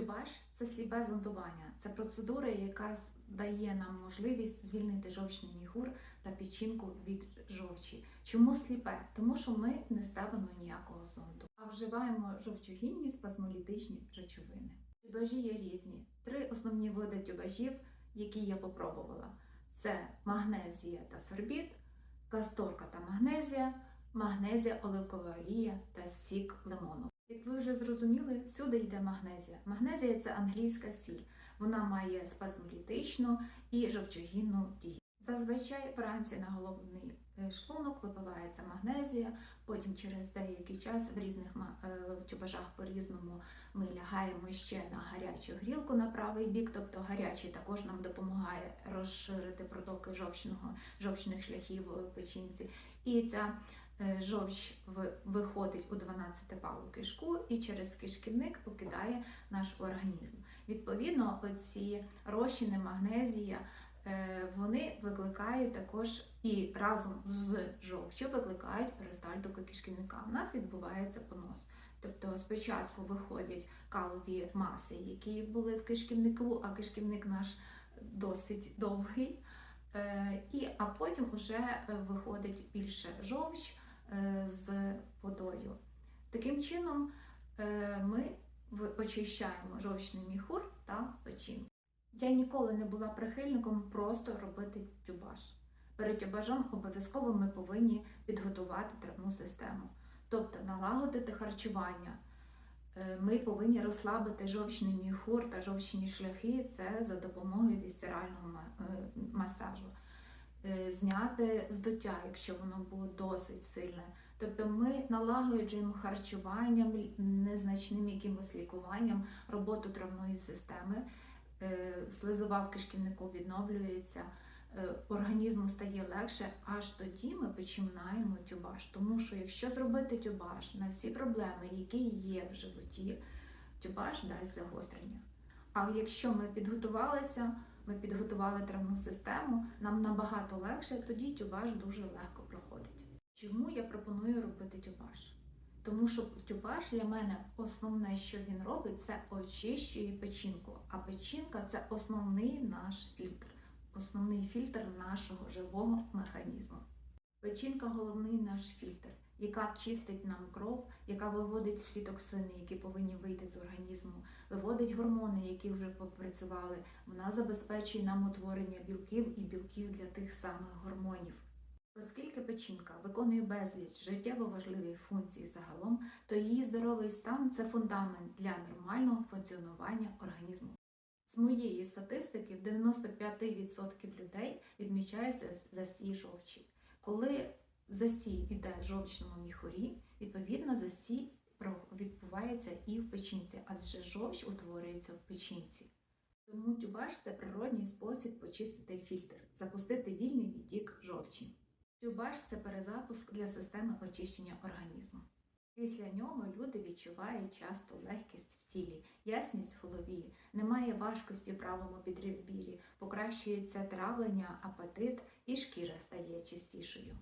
Тюбаш це сліпе зондування. Це процедура, яка дає нам можливість звільнити жовчний міхур та печінку від жовчі. Чому сліпе? Тому що ми не ставимо ніякого зонду, а вживаємо жовчогінні спазмолітичні речовини. Тюбажі є різні. Три основні види тюбажів, які я попробувала: це магнезія та сорбіт, касторка та магнезія, магнезія, оливкова олія та сік лимону. Як ви вже зрозуміли, всюди йде магнезія. Магнезія це англійська сіль. Вона має спазмолітичну і жовчогінну дію. Зазвичай вранці на головний е, шлунок випивається магнезія, потім через деякий час в різних е, тюбажах по-різному ми лягаємо ще на гарячу грілку на правий бік, тобто гарячий також нам допомагає розширити протоки жовчного, жовчних шляхів в печінці. І ця е, жовч виходить у 12-палу кишку і через кишківник покидає наш організм. Відповідно, оці розчини магнезія. е, Вони викликають також і разом з жовчю викликають перистальтику кишківника. У нас відбувається понос. Тобто спочатку виходять калові маси, які були в кишківнику, а кишківник наш досить довгий. Е, І, а потім вже е, виходить більше жовч е, з водою. Таким чином е, ми очищаємо жовчний міхур та печінку. Я ніколи не була прихильником просто робити тюбаш. Перед тюбажом обов'язково ми повинні підготувати травну систему, тобто налагодити харчування. Е, Ми повинні розслабити жовчний міхур та жовчні шляхи це за допомогою вісцерального е, масажу. Е, Зняти здуття, якщо воно було досить сильне. Тобто ми налагоджуємо харчуванням, незначним якимось лікуванням роботу травної системи. Е, Слизова в кишківнику відновлюється, е, організму стає легше, аж тоді ми починаємо тюбаш. Тому що якщо зробити тюбаш на всі проблеми, які є в животі, тюбаш дасть загострення. А якщо ми підготувалися, ми підготували травну систему, нам набагато легше, тоді тюбаш дуже легко проходить. Чому я пропоную робити тюбаш? Тому що тюбаш для мене основне, що він робить, це очищує печінку. А печінка це основний наш фільтр, основний фільтр нашого живого механізму. Печінка головний наш фільтр, яка чистить нам кров, яка виводить всі токсини, які повинні вийти з організму, виводить гормони, які вже попрацювали. Вона забезпечує нам утворення білків і білків для тих самих гормонів. Оскільки печінка виконує безліч життєво важливих функцій загалом, то її здоровий стан це фундамент для нормального функціонування організму. З моєї статистики, в 95% людей відмічається застій жовчі. Коли застій іде в жовчному міхурі, відповідно застій відбувається і в печінці, адже жовч утворюється в печінці. Тому тюбаш це природній спосіб почистити фільтр, запустити вільний відтік жовчі. Тюбаш це перезапуск для системи очищення організму. Після нього люди відчувають часто легкість в тілі, ясність в голові, немає важкості в правому підребір'ї, покращується травлення, апетит і шкіра стає чистішою.